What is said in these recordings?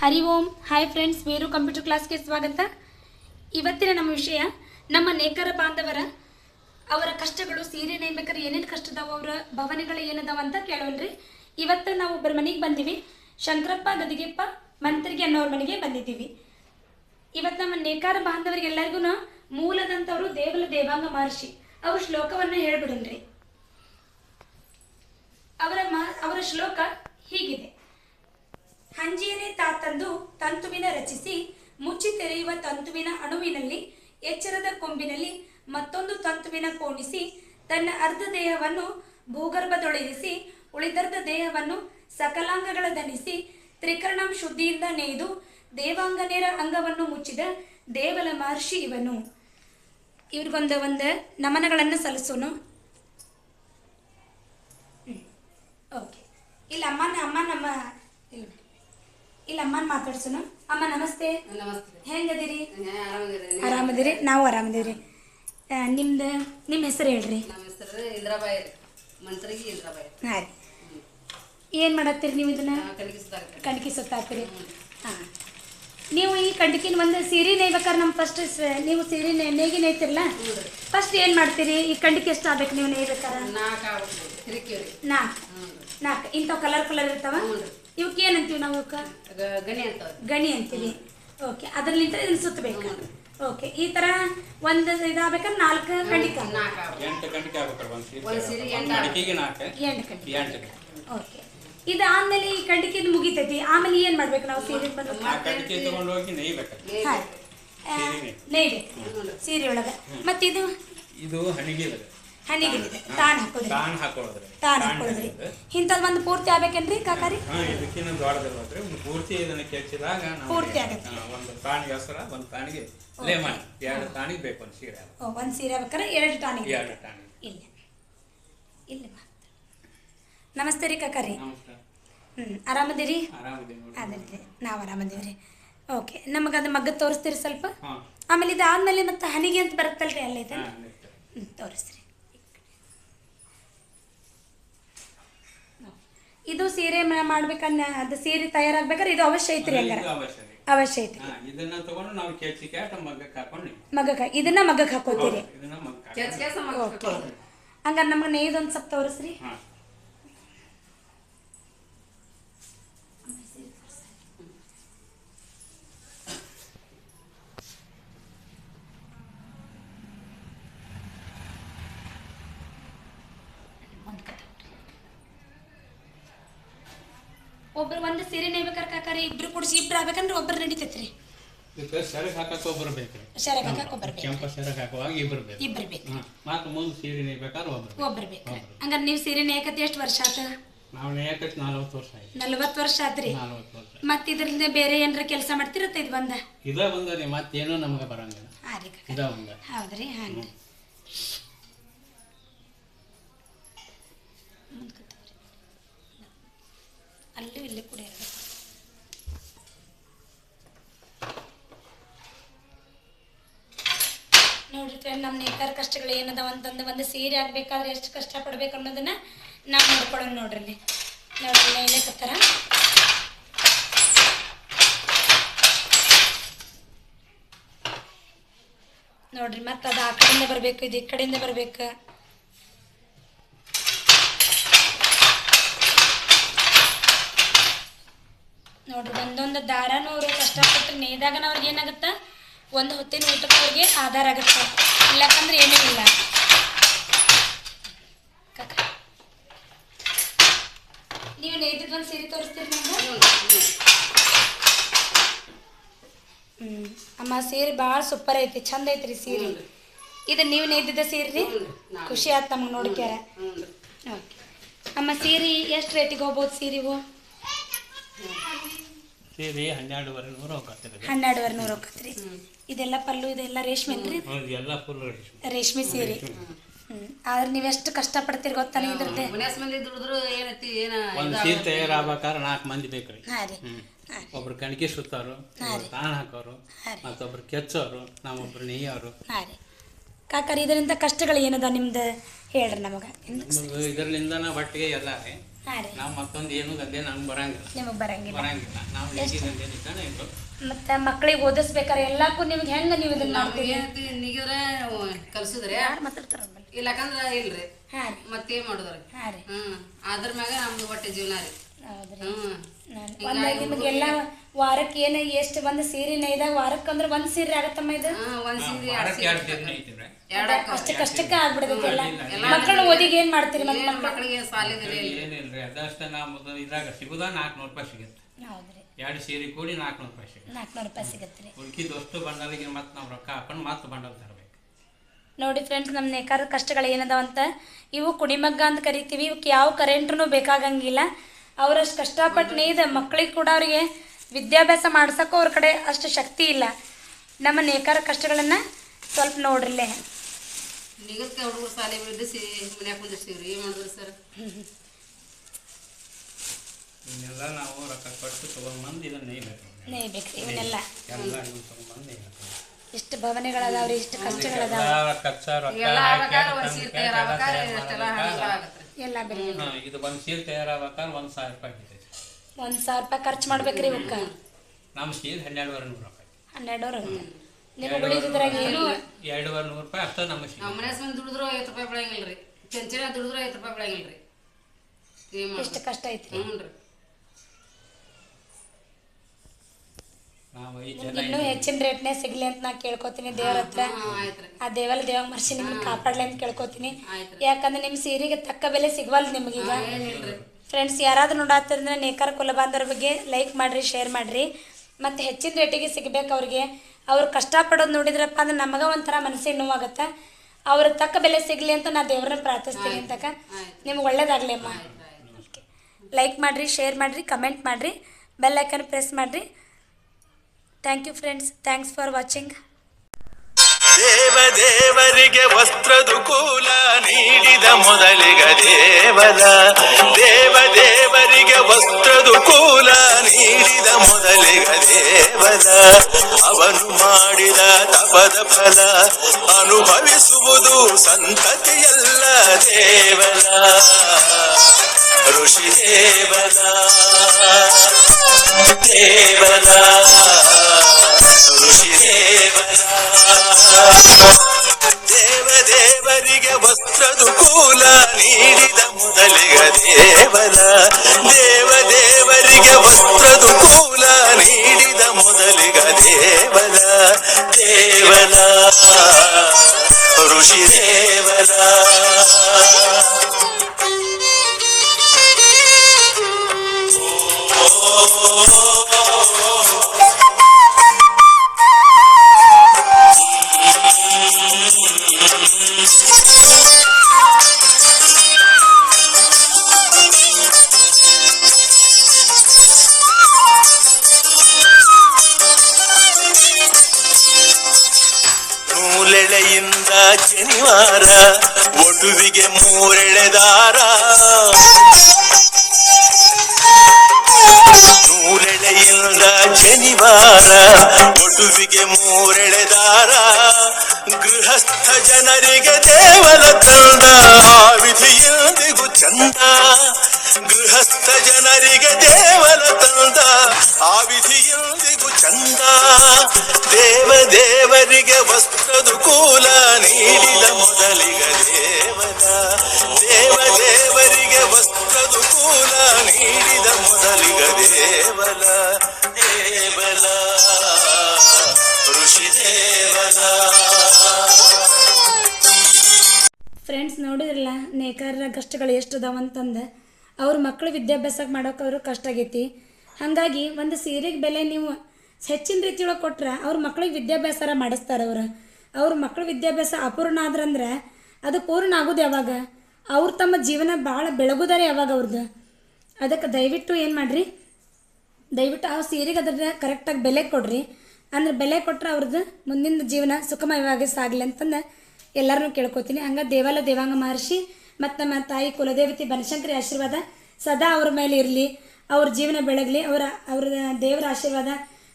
Hari Om. Hi friends Meru computer ಕ್ಲಾಸ್ಗೆ ಸ್ವಾಗತ. ಇವತ್ತಿನ ನಮ್ಮ ವಿಷಯ, ನಮ್ಮ ನೇಕರ ಬಾಂಧವರ, ಅವರ ಕಷ್ಟಗಳು, ಸೀರೆ ನೇಮಕರು ಏನೇನು ಕಷ್ಟ ಅದಾವ ಅವರ ಭಾವನೆಗಳು ಏನದಾವ ಅಂತ ಕೇಳೋಣ್ರಿ. ಇವತ್ತು ನಾವು ಒಬ್ಬರ ಮನೆಗೆ ಬಂದೀವಿ. ಶಂಕರಪ್ಪ, ಗದಿಗೆಪ್ಪ, ಮಂತ್ರಿಗೆ ಅನ್ನೋರ ಮನೆಗೆ ಬಂದಿದ್ದೀವಿ. ಇವತ್ತು ನಮ್ಮ ನೇಕಾರ ಬಾಂಧವರಿಗೆಲ್ಲರಿಗೂ ಮೂಲದಂಥವ್ರು ದೇವಲ ದೇವಾಂಗ ಮಹರ್ಷಿ. ಅವ್ರ ಶ್ಲೋಕವನ್ನು ಹೇಳ್ಬಿಡನ್ರಿ ಅವರ ಮಾ, ಅವರ ಶ್ಲೋಕ ಹೀಗಿದೆ. ಹಂಜಿಯನೇ ತಾತಂದು ತಂತುವಿನ ರಚಿಸಿ, ಮುಚ್ಚಿ ತೆರೆಯುವ ತಂತುವಿನ ಅಣುವಿನಲ್ಲಿ, ಎಚ್ಚರದ ಕೊಂಬಿನಲ್ಲಿ ಮತ್ತೊಂದು ತಂತುವಿನ ಕೋಣಿಸಿ, ತನ್ನ ಅರ್ಧ ದೇಹವನ್ನು ಭೂಗರ್ಭದೊಳಗಿಸಿ, ಉಳಿದರ್ಧ ದೇಹವನ್ನು ಸಕಲಾಂಗಗಳ ಧನಿಸಿ ತ್ರಿಕರಣಂ ಶುದ್ಧಿಯಿಂದ ನೇಯ್ದು, ದೇವಾಂಗನೇರ ಅಂಗವನ್ನು ಮುಚ್ಚಿದ ದೇವಲ ಮಹರ್ಷಿ ಇವನು. ಇವ್ರಿಗೊಂದು ಒಂದು ನಮನಗಳನ್ನು ಸಲ್ಲಿಸೋಣ ಓಕೆ ಇಲ್ಲ ಅಮ್ಮನ ಅಮ್ಮ ನಮ್ಮ ಇಲ್ಲ ಇಲ್ಲ ಅಮ್ಮನ ಮಾತಾಡ್ಸೋಣ. ಅಮ್ಮ ನಮಸ್ತೆ. ನಮಸ್ತೆ. ಹೆಂಗದಿರಿ? ಆರಾಮದಿರಿ ನಾವು ಆರಾಮದಿರಿ ನಿಮ್ದು ನಿಮ್ಮ ಹೆಸರು ಹೇಳ್ರಿ. ಹಾಂ ಏನು ಮಾಡತ್ತೀರಿ ನೀವು ಇದನ್ನ? ಕಣ್ಕಿ ಸುತ್ತಾಕ್ತೀರಿ. ಹಾಂ. ನೀವು ಈ ಕಂಡಕಿನ ಒಂದು ಸೀರೆ ನೇಯ್ಬೇಕಾದ್ರೆ ನಮ್ಮ ಫಸ್ಟ್ ನೀವು ಸೀರೆ ನೇ ನೇಗಿ ನೇಯ್ತಿರಲ್ಲ? ಫಸ್ಟ್ ಏನು ಮಾಡ್ತೀರಿ? ಈ ಕಂಟಿಕೆ ಎಷ್ಟು ಆಗ್ಬೇಕು ನೀವು ನೇಯ್ಬೇಕಾರ ನಾಲ್ಕು ನಾಲ್ಕು ಇಂಥವು ಕಲರ್ ಕಲರ್ ಇರ್ತಾವ? ಇವಕ್ಕೆ ಏನಂತೀವಿ ನಾವು ಇವಕ್ಕೆ ಗಣಿ ಅಂತ ಗಣಿ ಅಂತೀವಿ. ಓಕೆ ಅದರಲ್ಲಿಂದ ಇದನ್ನ ಸುತ್ತಬೇಕು. ಓಕೆ ಈ ತರ ಒಂದು ಇದಾಗಬೇಕಾದ್ರೆ ನಾಲ್ಕು ಕಂಡಿಕ ನಾಲ್ಕು ಆಗ್ಬಿಟ್ಟು ಎಂಟು ಗಂಟೆಗೆ ಆಗ್ಬೇಕ್ರಿ ಒಂದು ಸೀರೆ ಒಂದ್ ಸೀರೆ ಒಂದು ಎಂಟು ಮಡಿಕೆಗೆ ನಾಲ್ಕು. ಎಂಟು ಗಂಟೆ. ಓಕೆ ಇದು ಆದ್ಮೇಲೆ ಈ ಕಂಡಿಕೆ ಮುಗಿತೈತಿ. ಆಮೇಲೆ ಏನ್ ಮಾಡ್ಬೇಕು ನಾವು ಸೀರೆ ಬಂದು? ಸೀರೆ ಒಳಗೆ. ಮತ್ತಿದು? ಇದು ಇದು ಹಣಿಗೆ ಹನಿಗೆ ತಾನ್ ಹಾಕೋದ್ರಿ. ತಾಣ ಹಾಕೊಳ್ಳೋದ್ರಿ. ತಾನ್ ಹಾಕೋದ್ರಿ ಇಂಥದ್ದು ಒಂದು ಪೂರ್ತಿ ಆಗ್ಬೇಕೇನ್ರಿ ಕಾಕಾರಿ? ಹಾ ಇದಕ್ಕಿನ್ನ ದೊಡ್ಡದಿರೋದ್ರಿ ಒಂದು ಪೂರ್ತಿ ಇದನ್ನ ಕೆಚ್ಚಿದಾಗ ನಮ್ಗೆ, ಪೂರ್ತಿ ಆಗತ್ತೆ. ಒಂದು ತಾಣಿಗೆ ಹೆಸರ ಒಂದು ತಾಣಿಗೆ ಲೇಮನ್ ಎರಡು ತಾಣಿಗೆ ಬೇಕು ಒಂದು ಸೀರೆ. ಓ ಒಂದು ಸೀರೆ ಬೇಕಾರೆ ಎರಡು ತಾಣಿಗೆ ಎರಡು ತಾಣಿಗೆ ಇಲ್ಲ. ಇಲ್ಲ ನಮಸ್ತೆ ರೀ ಕಾಕಾರಿ. ಹ್ಞೂ ಆರಾಮದಿರಿ? ಅದೇ ನಾವು ಆರಾಮದೀವ್ರಿ. ಓಕೆ ನಮಗ ಅದು ಮಗ್ಗ ತೋರಿಸ್ತೀರಿ ಸ್ವಲ್ಪ. ಆಮೇಲೆ ಆಮೇಲೆ ಇದಾದ್ಮೇಲೆ ಮತ್ತೆ ಹನಿಗೆ ಅಂತ ಬರುತ್ತಲ್ರಿ ಅಲ್ಲ ಇದು? ಹಾ ಹ್ಞೂ ತೋರಿಸ್ರಿ. ಇದು ಸೀರೆ ಮಾಡ್ಬೇಕನ್ನ ಅದು ಸೀರೆ ತಯಾರಾಗ್ಬೇಕಾದ್ರೆ ಇದು ಅವಶ್ಯ ಐತ್ರಿ ಹಂಗಾರ. ಅವಶ್ಯ ಹಾ ಇದನ್ನ ತಗೊಂಡು ನಾವು ಕೆಚ್ಚಿ ಕ್ಯಾಟ ಮಗ್ಗಕ್ಕೆ ಹಾಕೊಂಡು ಮಗಕ್ಕೆ ಇದನ್ನ ಮಗಕ್ಕೆ ಹಾಕೋತೀರಿ. ಹಂಗಾರೆ ನಮ್ಗೆ ನೇಯ್ದೊಂದು ಸ್ವಲ್ಪ ತೋರಿಸ್ರಿ ಹಾ ಒಬ್ರು ಒಂದು ಸೀರೆ ನೇಬೇಕಾರೆ ಕಾಕಾರಿ ಇಬ್ರು ಕೂಡಿಸಿ ಇಬ್ರು ಆಗ್ಬೇಕಂದ್ರೆ ಒಬ್ರು ನಡೀತೈತ್ರಿ. ಇದಕ್ಕೆ ಸೆರಗ್ ಒಬ್ರು ಬೇಕು. ಕೆಂಪ ಸೆರಗ್ ಹಾಕುವಾಗ ಇಬ್ರು ಬೇಕು. ಇಬ್ರು ಬೇಕು. ಹಾ ಮತ್ತು ಮುಂದೆ ಸೀರೆ ನೇಯ್ಬೇಕಾದ್ರೆ ಒಬ್ರು ಒಬ್ರು ಬೇಕು. ಹಂಗಾರೆ ನೀವು ಸೀರೆ ನೇಯಕತ್ತೆ ಎಷ್ಟು ವರ್ಷ ಆತ? ನಾವು ನಲ್ವತ್ತು ವರ್ಷ ಆಯ್ತು. ನಲ್ವತ್ತು ವರ್ಷ ಆತ್ರಿ. ನಲ್ವತ್ತು ವರ್ಷ ಮತ್ತೆ ಇದ್ರಿಂದ ಬೇರೆ ಏನಾರ ಕೆಲಸ ಮಾಡ್ತಿರತ್ತ ಇದು ಬಂದ ಇದ ಬಂದರಿ ಮತ್ತೇನು ನಮಗೆ ಬರಂಗಿಲ್ಲ. ಹಾಂ ರೀ ಇದ ಬಂದ ಹೌದ್ರಿ ಹಾಂ ಅಲ್ಲೂ ಇಲ್ಲಿ ಕೂಡ ಎರಡು ನೋಡ್ರಿ ಫ್ರೆಂಡ್ ನಮ್ಮ ನೇತಾರ ಕಷ್ಟಗಳು ಏನದಾವ ಅಂತಂದು ಒಂದು ಸೀರೆ ಆಗ್ಬೇಕಾದ್ರೆ ಎಷ್ಟು ಕಷ್ಟ ಪಡ್ಬೇಕು ಅನ್ನೋದನ್ನ ನಾವು ನೋಡ್ಕೊಳ್ಳೋಣ ನೋಡ್ರಿ ನೋಡ್ರಿ ನೋಡ್ರಿ ಕತ್ತರ ನೋಡ್ರಿ, ಮತ್ತೆ ಅದು ಆ ಕಡೆಯಿಂದ ಬರಬೇಕು, ಇದು ಈ ಕಡೆಯಿಂದ ಬರ್ಬೇಕು. ನೋಡ್ರಿ, ಒಂದೊಂದು ದಾರನೂ ಅವರು ಕಷ್ಟಪಟ್ಟು ನೇದಾಗ ಅವ್ರಿಗೆ ಏನಾಗುತ್ತ? ಒಂದು ಹೊತ್ತಿನ ಊಟಕ್ಕೆ ಅವ್ರಿಗೆ ಆಧಾರ ಆಗುತ್ತೆ. ಇಲ್ಲಕಂದ್ರೆ ಏನೂ ಇಲ್ಲ. ನೀವು ನೇಯ್ದಿದ್ದು ಒಂದು ಸೀರೆ ತೋರಿಸ್ತೀರಿ ನಮ್ಗೆ? ಹ್ಮ್ ಅಮ್ಮ ಸೀರೆ ಭಾಳ ಸೂಪರ್ ಐತಿ ಚಂದ ಐತ್ರಿ ಸೀರೆ. ಇದು ನೀವು ನೇಯ್ದಿದ್ದ ಸೀರೆ ರೀ ಖುಷಿ ಆಯ್ತು ನಮ್ಗೆ ನೋಡ್ಕ್ಯಾರ. ಓಕೆ. ಅಮ್ಮ ಸೀರೆ ಎಷ್ಟು ರೇಟಿಗೆ ಹೋಗ್ಬೋದು ಸೀರೆವು? ಸೀರೆ ಹನ್ನೆರಡುವರೆ ನೂರು ಹೋಗ್ತದೆ ಹನ್ನೆರಡುವರೆ ನೂರು ಹೋಗತ್ರಿ ಇದೆಲ್ಲ ಪಲ್ಲು ಇದೆಲ್ಲ ರೇಷ್ಮೆ ಹೌದು ಎಲ್ಲ ಫುಲ್ ರೇಷ್ಮೆ. ಸೀರೆ. ಹ್ಞೂ ಆದ್ರೆ ನೀವೆಷ್ಟು ಕಷ್ಟಪಡ್ತೀರಿ ಗೊತ್ತಾನೆ ಇದ್ರದ್ದು? ಮನ್ಯಾಸ ಮಂದಿ ದುಡಿದ್ರು ಏನೈತಿ ಏನ ಒಂದು ಸೀರೆ ತಯಾರಾಗ್ಬೇಕಾದ್ರೆ ನಾಲ್ಕು ಮಂದಿ ಬೇಕ್ರಿ. ಹಾಂ ರೀ. ಹ್ಮ್. ಒಬ್ರು ಕಣಕಿ ಸುತ್ತೋರು ಒಬ್ರು ತಾಣ ಹಾಕೋರು ಮತ್ತೊಬ್ರು ಕೆಚ್ಚೋರು ನಾವೊಬ್ರು ನೇಯೋರು ಹಾಂ ರೀ. ಕಾಕರ್ ಇದರಿಂದ ಕಷ್ಟಗಳು ಏನದ ನಿಮ್ದು? ಹೇಳ್ರಿ ನಮಗೆ. ಇದರಿಂದ ಬಟ್ಟೆಗೆ ಎಲ್ಲ ರೀ. ನಾವು ಮತ್ತೊಂದು ಏನು ಗದ್ದೆ ನಮ್ಗೆ ಬರಂಗಿಲ್ಲ. ನಿಮಗೆ ಬರಂಗಿಲ್ಲ. ಬರಂಗಿಲ್ಲ. ನಾವು ಲೇಖಿ ದಂಧೆ ನಿಂತಾನೆ ಇದ್ರು ಮತ್ತೆ ಮಕ್ಕಳಿಗೆ ಓದಿಸ್ಬೇಕಾರೆ ಎಲ್ಲಕ್ಕೂ ನಿಮ್ಗೆ ಹೆಂಗ ನೀವು ಇದನ್ನ ಏನೈತಿ ನಿಗಿದ್ರೆ ಕಲ್ಸಿದ್ರೆ? ಯಾರು ಮಾತಾಡ್ತಾರ ಇಲ್ಲಕಂದ್ರ ಇಲ್ರಿ. ಹಾಂ ಮತ್ತೇನ್ ಮಾಡುದ್ರಿ? ಹಾಂ ರೀ. ಹ್ಮ್. ಅದ್ರ ಮ್ಯಾಗ ನಮ್ದು ಬಟ್ಟೆ ಜೀವನ ರೀ. ಹೌದ್ರಿ. ಹ್ಮ್. ನಿಮಗೆಲ್ಲ ವಾರಕ್ಕೆ ಏನ ಎಷ್ಟು ಒಂದ್ ಸೀರೆ ನೈದಾಗ ವಾರಕ್ಕೆ ಅಂದ್ರೆ ಒಂದು ಸೀರೆ ಆಗತ್ತಮ್ಮ ಇದು? ಅಷ್ಟ ಒಂದ್ ಸೀರೆ ಎರಡ್ ಸೀರೆ. ಅಷ್ಟು ಕಷ್ಟಕ್ಕೆ ಆಗ್ಬಿಡ್ತೈತಿ ಎಲ್ಲ. ಮಕ್ಕಳು ಓದಿಗೆ ಏನ್ ಮಾಡ್ತೀರಿ ಮತ್ತೆ ಏನ್ ಮಕ್ಕಳಿಗೆ ಸಾಲಿದ್ರೆ ಏನಿಲ್ರಿ ಅದಷ್ಟೇ ನಾವು ಇದ್ರಾಗ ಸಿಗುದ ನಾಲ್ಕುನೂರು ರೂಪಾಯಿ ಸಿಗುತ್ತೆ. ಹೌದ್ರಿ. ಎರಡು ಸೀರೆ ಕೂಡಿ ನಾಲ್ಕುನೂರು ರೂಪಾಯಿ ಸಿಗುತ್ತೆ. ನಾಲ್ಕುನೂರು ರೂಪಾಯಿ ಸಿಗತ್ತೆ ಉಳ್ಕಿದಷ್ಟು ಬಂಡಲಿಗೆ ಮತ್ತೆ ನಾವು ರೊಕ್ಕ ಹಾಕೊಂಡು ಮತ್ತೆ ಬಂಡಲ್ ತರಬೇಕು. ನೋಡಿ ಫ್ರೆಂಡ್ಸ್ ನಮ್ಮ ನೇಕಾರ ಕಷ್ಟಗಳು ಏನದಾವಂತ ಇವು ಕುಡಿಮಗ್ಗ ಅಂತ ಕರಿತೀವಿ ಇವಕ್ಕೆ ಯಾವ ಕರೆಂಟ್ರೂ ಬೇಕಾಗಂಗಿಲ್ಲ. ಅವರಷ್ಟು ಕಷ್ಟಪಟ್ಟು ನೇಯ್ದ ಮಕ್ಕಳಿಗೆ ಕೂಡ ಅವರಿಗೆ ವಿದ್ಯಾಭ್ಯಾಸ ಮಾಡ್ಸೋಕ್ಕೂ ಅವ್ರ ಕಡೆ ಅಷ್ಟು ಶಕ್ತಿ ಇಲ್ಲ. ನಮ್ಮ ನೇಕಾರ ಕಷ್ಟಗಳನ್ನು ಸ್ವಲ್ಪ ನೋಡ್ರಿಲ್ಲೇ. ನಿಗದ್ಕ ಹುಡುಗರು ಸಾಲಿ ಬಿಡಿಸಿ ಮನ್ಯಾಗ ಕುಂದಿರ್ಸಿವ್ರಿ ಏನು ಮಾಡಿದ್ರಿ ಸರ್? ಇವನ್ನೆಲ್ಲ ನಾವು ರೊಕ್ಕ ಕೊಟ್ಟು ತೊಗೊಂಡ್ಬಂದು ಇದನ್ನ ನೇಯ್ಬೇಕು. ನೇಯ್ಬೇಕು ಇವನ್ನೆಲ್ಲ. ಎಲ್ಲ ಇದನ್ನ ತೊಗೊಂಡ್ಬಂದು ನೇಯ್ಬೇಕು. ಇಷ್ಟು ಭವನೆಗಳದಾವ್ರಿ ಇಷ್ಟು ಕಷ್ಟಗಳದಾವ. ಎಲ್ಲ ಖರ್ಚ ರೊಕ್ಕ ಬೆಲೆ. ಇದು ಒಂದು ಸೀರೆ ತಯಾರಾಗ್ಬೇಕಾದ್ರೆ ಒಂದು ಸಾವಿರ ರೂಪಾಯಿ ಒಂದು ಸಾವಿರ ರೂಪಾಯಿ ಖರ್ಚು ಮಾಡ್ಬೇಕ್ರಿ ಇವಕ್ಕೆ. ನಮ್ಮ ಸೀರೆ ಹನ್ನೆರಡುವರೆ ನೂರು ರೂಪಾಯಿ ಹನ್ನೆರಡು ನಿಮಗೆ ಉಳಿದಿದ್ರಾಗ ಏನು? ಎರಡೂವರೆ ನೂರು ರೂಪಾಯಿ ಅಷ್ಟೇ ನಮ್ಮ ನಮ್ಮ ಮನೆ ಮಂದಿ ದುಡಿದ್ರು ಐವತ್ತು ರೂಪಾಯಿ ಬೆಳಂಗಿಲ್ರಿ ಚೆಂಚನ ದುಡಿದ್ರು ಐವತ್ತು ರೂಪಾಯಿ ಬೆಳಂಗಿಲ್ರಿ ಏನ್ ಎಷ್ಟು ಕಷ್ಟ ಐತ್ರಿ. ಹ್ಞೂ ರೀ ನಾವು ಐದು ನಿಮ್ಗೆ ಜನ ಇನ್ನೂ ಹೆಚ್ಚಿನ ರೇಟ್ನೇ ಸಿಗ್ಲಿ ಅಂತ ನಾ ಕೇಳ್ಕೊತೀನಿ ದೇವ್ರ ಹತ್ರ. ಹಾಂ ಆ ದೇವಲ್ ದೇವ ಮರ್ಷಿ ನಿಮ್ಮನ್ನ ಕಾಪಾಡ್ಲಿ ಅಂತ ಕೇಳ್ಕೊತೀನಿ. ಯಾಕಂದ್ರೆ ನಿಮ್ಮ ಸೀರೆಗೆ ತಕ್ಕ ಬೆಲೆ ಸಿಗ್ವಲ್ ನಿಮ್ಗೆ ಏನಿಲ್ರಿ ಫ್ರೆಂಡ್ಸ್ ಯಾರಾದರೂ ನೋಡಾತಿದ್ರೆ ನೇಕಾರ ಕುಲಬಾಂಧವ್ರ ಬಗ್ಗೆ ಲೈಕ್ ಮಾಡಿರಿ ಶೇರ್ ಮಾಡಿರಿ. ಮತ್ತು ಹೆಚ್ಚಿನ ರೇಟಿಗೆ ಸಿಗಬೇಕು ಅವ್ರಿಗೆ. ಅವ್ರು ಕಷ್ಟಪಡೋದು ನೋಡಿದ್ರಪ್ಪ ಅಂದ್ರೆ ನಮಗೆ ಒಂಥರ ಮನಸ್ಸಿಗೆ ನೋವಾಗುತ್ತೆ. ಅವ್ರ ತಕ್ಕ ಬೆಲೆ ಸಿಗಲಿ ಅಂತ ನಾ ದೇವ್ರನ್ನ ಪ್ರಾರ್ಥಿಸ್ತೀನಿ ಅಂತಕ. ನಿಮ್ಗೆ ಒಳ್ಳೇದಾಗಲಿ ಅಮ್ಮ. ಲೈಕ್ ಮಾಡಿರಿ ಶೇರ್ ಮಾಡಿರಿ ಕಮೆಂಟ್ ಮಾಡಿರಿ. ಬೆಲ್ ಐಕನ್ ಪ್ರೆಸ್ ಮಾಡಿರಿ. Thank you friends thanks for watching ದೇವದೇವರಿಗೆ ವಸ್ತ್ರದು ಕೂಲ ನೀಡಿದ ಮೊದಲಿಗ ದೇವದ. ದೇವರಿಗೆ ವಸ್ತ್ರದು ಕೂಲ ನೀಡಿದ ಮೊದಲಿಗ ದೇವದ. ಅವನು ಮಾಡಿದ ತಪದ ಫಲ ಅನುಭವಿಸುವುದು ಸಂತತಿಯಲ್ಲ ದೇವದ. ಋಷಿ ದೇವದ. ದೇವದ. ಋಷಿ ದೇವದ ದೇವದೇವರಿಗೆ ವಸ್ತ್ರದು ಕೂಲ ನೀಡಿದ ಮೊದಲಿಗ ದೇವನ ದೇವದೇವರಿಗೆ ವಸ್ತ್ರದು ಕೂಲ ನೀಡಿದ ಮೊದಲಿಗ ದೇವನ ದೇವನ ಋಷಿ ದೇವನ ನೂಲೆಳೆಯಿಂದ ಶನಿವಾರ ಒಟುವಿಗೆ ಮೂರೆಳೆದಾರ. ಮೂಲೆಳೆಯಿಂದ ಶನಿವಾರ ಒಟುವಿಗೆ ಮೂರೆಳೆದಾರ. ಗೃಹಸ್ಥ ಜನರಿಗೆ ದೇವರ ತಂದ ಆ ಚಂದ. ಗೃಹಸ್ಥ ಜನರಿಗೆ ದೇವರ ತಂದ. ಆ ವಿಧಿಯೊಂದಿಗೂ ಚಂದ. ದೇವ ದೇವರಿಗೆ ವಸ್ತ್ರದು ಕೂಲ ನೀಡಿದ ಮೊದಲಿಗ ದೇವದ ದೇವ ದೇವರಿಗೆ ವಸ್ತ್ರದು ಕೂಲ ನೀಡಿದ ಮೊದಲಿಗ ದೇವಲ ದೇವಲ ಋಷಿ ದೇವಲ ಫ್ರೆಂಡ್ಸ್ ನೋಡಿದ್ರಲ್ಲ, ನೇಕಾರರ ಕಷ್ಟಗಳು ಎಷ್ಟು ಅದಾವ ಅಂತಂದು ಅವ್ರ ಮಕ್ಕಳು ವಿದ್ಯಾಭ್ಯಾಸಕ್ಕೆ ಮಾಡೋಕೆ ಅವ್ರಿಗೆ ಕಷ್ಟ ಆಗೈತಿ. ಹಾಗಾಗಿ ಒಂದು ಸೀರೆಗೆ ಬೆಲೆ ನೀವು ಹೆಚ್ಚಿನ ರೀತಿಯೊಳಗೆ ಕೊಟ್ರೆ ಅವ್ರ ಮಕ್ಳಿಗೆ ವಿದ್ಯಾಭ್ಯಾಸ ಮಾಡಿಸ್ತಾರೆ ಅವ್ರು. ಅವ್ರ ಮಕ್ಳ ವಿದ್ಯಾಭ್ಯಾಸ ಅಪೂರ್ಣ ಆದ್ರಂದ್ರೆ ಅದು ಪೂರ್ಣ ಆಗೋದು ಯಾವಾಗ? ಅವ್ರು ತಮ್ಮ ಜೀವನ ಭಾಳ ಬೆಳಗುದಾರೆ ಯಾವಾಗ ಅವ್ರದ್ದು ಅದಕ್ಕೆ ದಯವಿಟ್ಟು ಏನು ಮಾಡಿರಿ? ದಯವಿಟ್ಟು ಆ ಸೀರೆಗೆ ಅದ್ರ ಕರೆಕ್ಟಾಗಿ ಬೆಲೆ ಕೊಡ್ರಿ. ಅಂದ್ರೆ ಬೆಲೆ ಕೊಟ್ಟರೆ ಅವ್ರದ್ದು ಮುಂದಿನ ಜೀವನ ಸುಖಮಯವಾಗಿ ಸಾಗಲಿ ಅಂತಂದು ಎಲ್ಲರನ್ನೂ ಕೇಳ್ಕೊತೀನಿ. ಹಂಗೆ ದೇವಾಲ ದೇವಾಂಗ ಮಹರ್ಷಿ ಮತ್ತು ನಮ್ಮ ತಾಯಿ ಕುಲದೇವತಿ ಬನಶಂಕರಿ ಆಶೀರ್ವಾದ ಸದಾ ಅವ್ರ ಮೇಲೆ ಇರಲಿ. ಅವ್ರ ಜೀವನ ಬೆಳಗಲಿ, ಅವರ, ಅವ್ರ ದೇವರ ಆಶೀರ್ವಾದ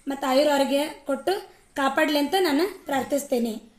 ಮತ್ತು ಆಯುರ ಅವ್ರಿಗೆ ಕೊಟ್ಟು ಕಾಪಾಡಲಿ ಅಂತ ನಾನು ಪ್ರಾರ್ಥಿಸ್ತೇನೆ.